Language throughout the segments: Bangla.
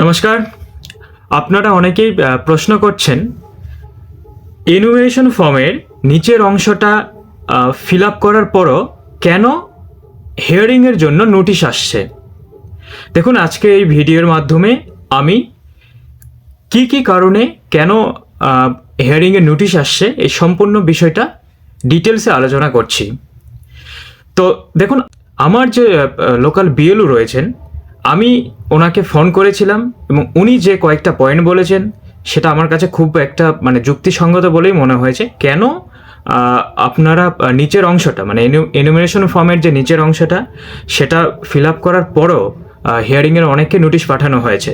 নমস্কার। আপনারা অনেকেই প্রশ্ন করছেন এনুমেরেশন ফর্মের নিচের অংশটা ফিল আপ করার পরও কেন হিয়ারিংয়ের জন্য নোটিশ আসছে? দেখুন, আজকে এই ভিডিওর মাধ্যমে আমি কি কি কারণে কেন হিয়ারিংয়ের নোটিশ আসছে, এই সম্পূর্ণ বিষয়টা ডিটেলসে আলোচনা করছি। তো দেখুন, আমার যে লোকাল বিএলও রয়েছেন আমি ওনাকে ফোন করেছিলাম এবং উনি যে কয়েকটা পয়েন্ট বলেছেন, সেটা আমার কাছে খুব একটা মানে যুক্তিসঙ্গত বলেই মনে হয়েছে। কেন? আপনারা নিচের অংশটা মানে এনুমিনেশন ফর্মের যে নিচের অংশটা, সেটা ফিল আপ করার পরও হিয়ারিংয়ের অনেককে নোটিশ পাঠানো হয়েছে।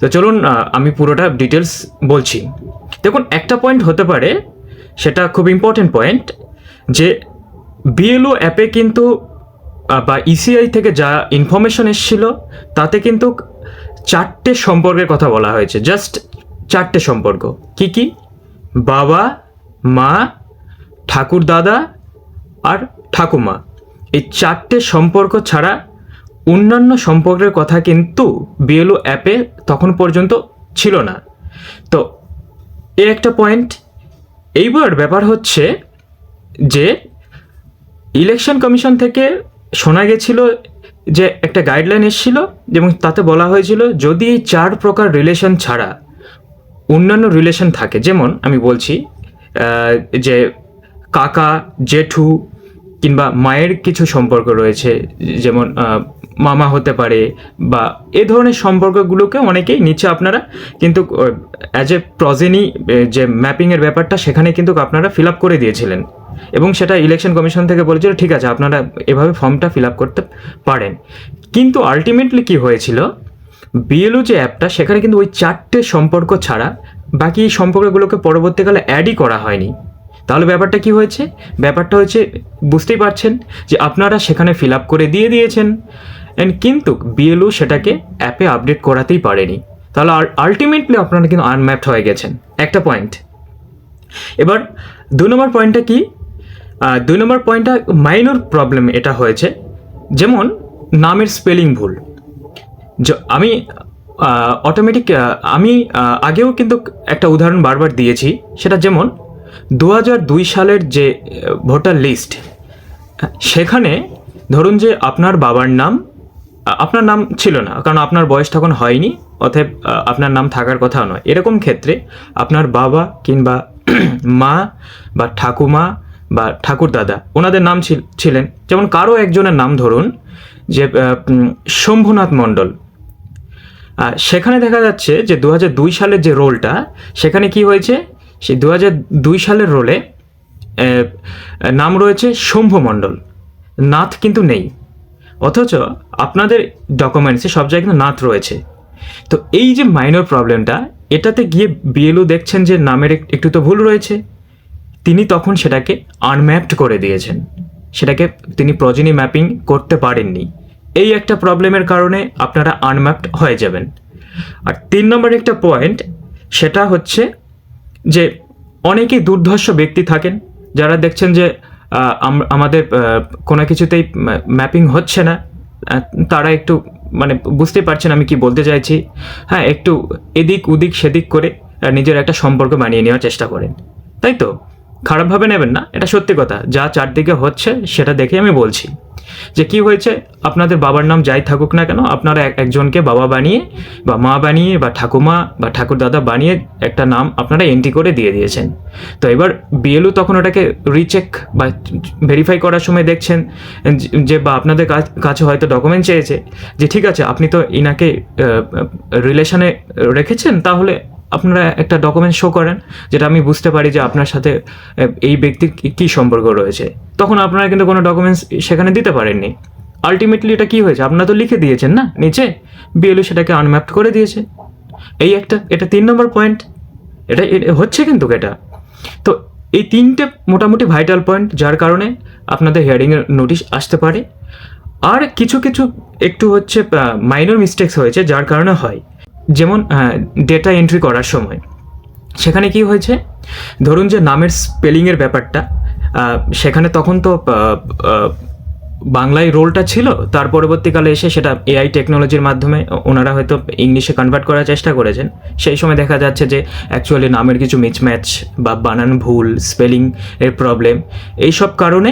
তো চলুন আমি পুরোটা ডিটেলস বলছি। দেখুন, একটা পয়েন্ট হতে পারে, সেটা খুব ইম্পর্টেন্ট পয়েন্ট যে বিএলও অ্যাপে কিন্তু বা ইসিআই থেকে যা ইনফরমেশন এসেছিল, তাতে কিন্তু চারটে সম্পর্কের কথা বলা হয়েছে। জাস্ট চারটে সম্পর্ক। কি কি? বাবা, মা, ঠাকুর দাদা আর ঠাকুমা। এই চারটে সম্পর্ক ছাড়া অন্যান্য সম্পর্কের কথা কিন্তু বিএলও অ্যাপে তখন পর্যন্ত ছিল না। তো এ একটা পয়েন্ট এইবার ব্যাপার হচ্ছে যে ইলেকশন কমিশন থেকে শোনা গেছিল যে একটা গাইডলাইন এসেছিল এবং তাতে বলা হয়েছিল, যদি এই চার প্রকার রিলেশন ছাড়া অন্যান্য রিলেশন থাকে, যেমন আমি বলছি যে কাকা, জেঠু কিংবা মায়ের কিছু সম্পর্ক রয়েছে, যেমন মামা হতে পারে বা এ ধরনের সম্পর্কগুলোকে অনেকেই নিচ্ছে আপনারা, কিন্তু অ্যাজ এ প্রজেনি যে ম্যাপিংয়ের ব্যাপারটা, সেখানে কিন্তু আপনারা ফিল আপ করে দিয়েছিলেন। এবং সেটা ইলেকশন কমিশন থেকে বলেছিল, ঠিক আছে, আপনারা এভাবে ফর্মটা ফিল আপ করতে পারেন। কিন্তু আলটিমেটলি কি হয়েছিল? বিএলও যে অ্যাপটা সেখানে কিন্তু ওই চারটে সম্পর্ক ছাড়া বাকি এই সম্পর্কগুলোকে পরবর্তীকালে অ্যাডই করা হয়নি। তাহলে ব্যাপারটা কি হয়েছে? ব্যাপারটা হচ্ছে বুঝতেই পারছেন যে আপনারা সেখানে ফিল আপ করে দিয়ে দিয়েছেন। অ্যান্ড কিন্তু বিএলও সেটাকে অ্যাপে আপডেট করাতেই পারেনি। তাহলে আলটিমেটলি আপনারা কিন্তু আনম্যাপড হয়ে গেছেন। একটা পয়েন্ট এবার দু নম্বর পয়েন্টটা কি? দুই নম্বর পয়েন্টটা মাইনর প্রবলেম এটা হয়েছে। যেমন নামের স্পেলিং ভুল। আমি অটোমেটিক আমি আগেও কিন্তু একটা উদাহরণ বারবার দিয়েছি। সেটা যেমন দু দুই সালের যে ভোটার লিস্ট সেখানে ধরুন যে আপনার বাবার নাম আপনার নাম ছিল না, কারণ আপনার বয়স তখন হয়নি, অতএব আপনার নাম থাকার কথাও নয়। এরকম ক্ষেত্রে আপনার বাবা কিংবা মা বা ঠাকুমা বা ঠাকুর দাদা, ওনাদের নাম ছিল- ছিলেন, যেমন কারও একজনের নাম ধরুন যে শম্ভুনাথ মণ্ডল। সেখানে দেখা যাচ্ছে যে দু হাজার দুই সালের যে রোলটা, সেখানে কি হয়েছে? সেই দু হাজার দুই সালের রোলে নাম রয়েছে শম্ভু মণ্ডল। নাথ কিন্তু নেই। অথচ আপনাদের ডকুমেন্টসে সব জায়গায় কিন্তু নাথ রয়েছে। তো এই যে মাইনর প্রবলেমটা, এটাতে গিয়ে বিএলও দেখছেন যে নামের এক- একটু তো ভুল রয়েছে। তিনি তখন সেটাকে আনম্যাপড করে দিয়েছেন। সেটাকে তিনি প্রজনী ম্যাপিং করতে পারেননি। এই একটা প্রবলেমের কারণে আপনারা আনম্যাপড হয়ে যাবেন। আর তিন নম্বর একটা পয়েন্ট সেটা হচ্ছে যে অনেকেই দুর্ধর্ষ ব্যক্তি থাকেন। যারা দেখছেন যে আম- আমাদের কোনো কিছুতেই ম্যাপিং হচ্ছে না তারা একটু মানে বুঝতে পারছেন আমি কি বলতে চাইছি। হ্যাঁ একটু এদিক উদিক সেদিক করে নিজের একটা সম্পর্ক বানিয়ে নেওয়ার চেষ্টা করেন। তাই তো? খারাপভাবে নেবেন না, এটা সত্যি কথা। যা চারদিকে হচ্ছে, সেটা দেখে আমি বলছি। যে কি হয়েছে? আপনাদের বাবার নাম যাই থাকুক না কেন, আপনারা এক- একজনকে বাবা বানিয়ে বা মা বানিয়ে বা ঠাকুমা বা ঠাকুর দাদা বানিয়ে একটা নাম আপনারা এন্ট্রি করে দিয়ে দিয়েছেন। তো এবার বিএলও তখন ওটাকে রিচেক বা ভেরিফাই করার সময় দেখছেন, যে- বা আপনাদের কাছে হয়তো ডকুমেন্ট চেয়েছে, যে ঠিক আছে, আপনি তো ইনাকে রিলেশনে রেখেছেন, তাহলে আপনারা একটা ডকুমেন্ট শো করেন, যেটা আমি বুঝতে পারি যে আপনার সাথে এই ব্যক্তির কি- সম্পর্ক রয়েছে। তখন আপনারা কিন্তু কোনো ডকুমেন্টস সেখানে দিতে পারেননি। আলটিমেটলি এটা কি হয়েছে? আপনারা তো লিখে দিয়েছেন না, নিচে? বিএলও সেটাকে আনম্যাপড করে দিয়েছে। এই একটা, এটা তিন নম্বর পয়েন্ট এটা হচ্ছে কিন্তু এটা। তো এই তিনটে মোটামুটি ভাইটাল পয়েন্ট যার কারণে আপনাদের হিয়ারিংয়ের নোটিশ আসতে পারে। আর কিছু কিছু একটু হচ্ছে মাইনর মিস্টেক্স হয়েছে, যার কারণে হয়। যেমন ডেটা এন্ট্রি করার সময়। সেখানে কি হয়েছে? ধরুন যে নামের স্পেলিংয়ের ব্যাপারটা সেখানে তখন তো বাংলায় রোলটা ছিল, তার পরবর্তীকালে এসে সেটা এআই টেকনোলজির মাধ্যমে ওনারা হয়তো ইংলিশে কনভার্ট করার চেষ্টা করেছেন। সেই সময় দেখা যাচ্ছে যে অ্যাকচুয়ালি নামের কিছু মিচম্যাচ বা বানান ভুল স্পেলিং এর প্রবলেম এইসব কারণে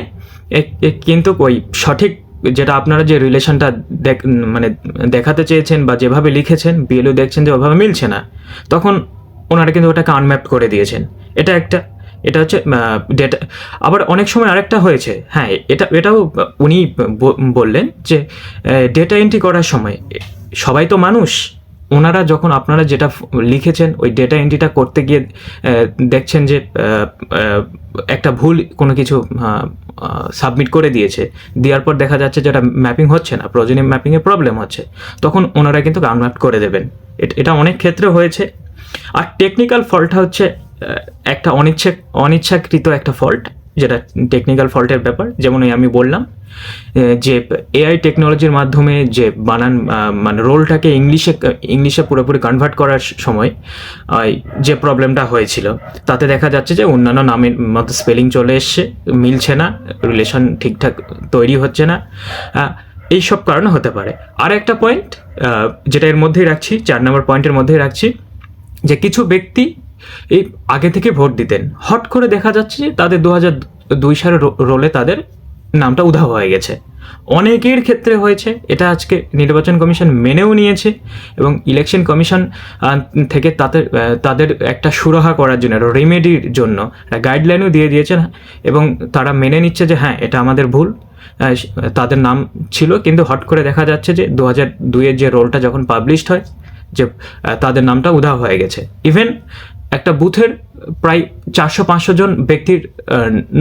কিন্তু ওই সঠিক যেটা আপনারা যে রিলেশনটা দেখ মানে দেখাতে চেয়েছেন বা যেভাবে লিখেছেন বিএলও দেখছেন যে ওভাবে মিলছে না, তখন ওনারা কিন্তু ওটাকে আনম্যাপ করে দিয়েছেন। এটা একটা, এটা হচ্ছে ডেটা আবার অনেক সময় আরেকটা হয়েছে হ্যাঁ এটা, এটাও উনি বললেন যে ডেটা এন্ট্রি করার সময়, সবাই তো মানুষ ওনারা যখন আপনারা যেটা লিখেছেন, ওই ডেটা এন্ট্রিটা করতে গিয়ে দেখছেন যে একটা ভুল কোনো কিছু সাবমিট করে দিয়েছে, দেওয়ার পর দেখা যাচ্ছে যেটা ম্যাপিং হচ্ছে না প্রয়োজনীয় ম্যাপিংয়ে প্রবলেম হচ্ছে, তখন ওনারা কিন্তু আনম্যাপ করে দেবেন। এটা অনেক ক্ষেত্রে হয়েছে। আর টেকনিক্যাল ফল্টটা হচ্ছে একটা অনিচ্ছা, অনিচ্ছাকৃত একটা ফল্ট যেটা টেকনিক্যাল ফল্টের ব্যাপার, যেমন আমি বললাম যে এআই টেকনোলজির মাধ্যমে যে বানান মানে রোলটাকে ইংলিশে ইংলিশে পুরোপুরি কনভার্ট করার সময় যে প্রবলেমটা হয়েছিল, তাতে দেখা যাচ্ছে যে অন্যান্য নামের মতো স্পেলিং চলে এসছে, মিলছে না রিলেশন ঠিকঠাক তৈরি হচ্ছে না এই সব কারণে হতে পারে। আর একটা পয়েন্ট যেটা এর মধ্যেই রাখছি, চার নম্বর পয়েন্টের মধ্যেই রাখছি, যে কিছু ব্যক্তি এই আগে থেকে ভোট দিতেন। হট করে দেখা যাচ্ছে যে তাদের দু হাজার দুই সালের রোলে তাদের নামটা উধাও হয়ে গেছে। অনেকের ক্ষেত্রে হয়েছে, এটা আজকে নির্বাচন কমিশন মেনেও নিয়েছে এবং ইলেকশন কমিশন থেকে তাদের তাদের একটা সুরাহা করার জন্য রেমেডির জন্য গাইডলাইনও দিয়ে দিয়েছেন এবং তারা মেনে নিচ্ছে যে হ্যাঁ এটা আমাদের ভুল। তাদের নাম ছিল, কিন্তু হট করে দেখা যাচ্ছে যে দু হাজার দুইয়ের যে রোলটা যখন পাবলিশড হয়, যে তাদের নামটা উধাও হয়ে গেছে। ইভেন একটা বুথের প্রায় চারশো, পাঁচশো জন ব্যক্তির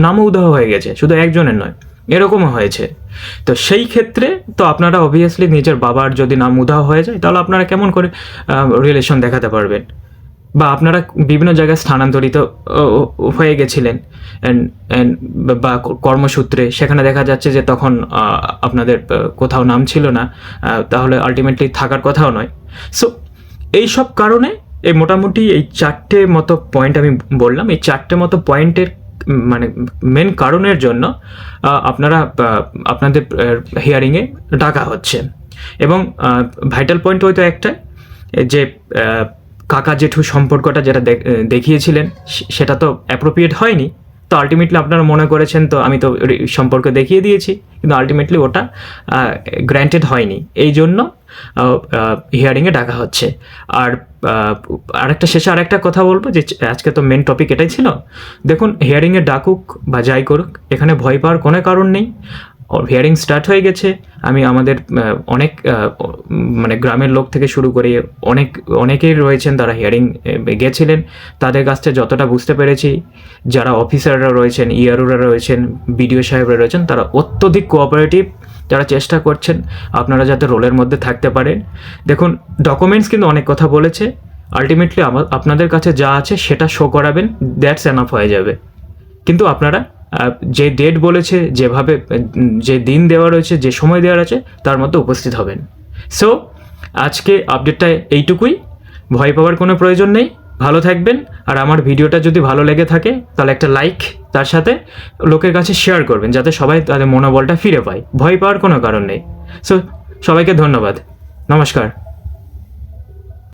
নামও উধাও হয়ে গেছে, শুধু একজনের নয়, এরকমও হয়েছে। তো সেই ক্ষেত্রে তো আপনারা অবভিয়াসলি নিজের বাবার যদি নাম উধাও হয়ে যায়, তাহলে আপনারা কেমন করে রিলেশন দেখাতে পারবেন? বা আপনারা বিভিন্ন জায়গায় স্থানান্তরিত হয়ে গেছিলেন বা কর্মসূত্রে, সেখানে দেখা যাচ্ছে যে তখন আপনাদের কোথাও নাম ছিল না তাহলে আলটিমেটলি থাকার কথাও নয়। সো এই সব কারণে এই মোটামুটি এই চারটে মতো পয়েন্ট আমি বললাম, এই চারটে মতো পয়েন্টের মানে মেন কারণের জন্য আপনারা আপনাদের হিয়ারিংয়ে ডাকা হচ্ছে। এবং ভাইটাল পয়েন্ট হয়তো একটা যে কাকা জেঠু সম্পর্কটা যেটা দেখ- দেখিয়েছিলেন সেটা তো অ্যাপ্রোপ্রিয়েট হয়নি। তো আলটিমেটলি আপনারা মনে করেছেন, তো আমি তো সম্পর্ক দেখিয়ে দিয়েছি, কিন্তু আলটিমেটলি ওটা গ্র্যান্টেড হয়নি। এই জন্য হিয়ারিংয়ে ডাকা হচ্ছে। আর আরেকটা শেষে আরেকটা কথা বলব যে, আজকে তো মেন টপিক এটাই ছিল। দেখুন হিয়ারিংয়ে ডাকুক বা যাই করুক, এখানে ভয় পাওয়ার কোনো কারণ নেই। হিয়ারিং স্টার্ট হয়ে গেছে। আমি আমাদের অনেক মানে গ্রামের লোক থেকে শুরু করে অনেক, অনেকেই রয়েছেন তারা হিয়ারিং গেছিলেন। তাদের কাছ থেকে যতটা বুঝতে পেরেছি, যারা অফিসাররা রয়েছেন, ইয়ারুরা রয়েছেন, বিডিও সাহেবরা রয়েছেন, তারা অত্যধিক কোঅপারেটিভ যারা চেষ্টা করছেন, আপনারা যাতে রোলের মধ্যে থাকতে পারেন। দেখুন ডকুমেন্টস কিন্তু অনেক কথা বলেছে। আলটিমেটলি আপনাদের কাছে যা আছে সেটা শো করাবেন দ্যাটস এনাফ হয়ে যাবে। কিন্তু আপনারা যে ডেট বলেছে, যেভাবে, যে দিন দেওয়া রয়েছে, যে সময় দেওয়া আছে তার মধ্যে উপস্থিত হবেন। সো আজকে আপডেটটা এইটুকুই। ভয় পাওয়ার কোনো প্রয়োজন নেই। ভালো থাকবেন। আর আমার ভিডিওটা যদি ভালো লেগে থাকে, তাহলে একটা লাইক তার সাথে লোকের কাছে শেয়ার করবেন, যাতে সবাই তাদের মনোবলটা ফিরে পায়। ভয় পাওয়ার কোনো কারণ নেই। সো সবাইকে ধন্যবাদ। নমস্কার।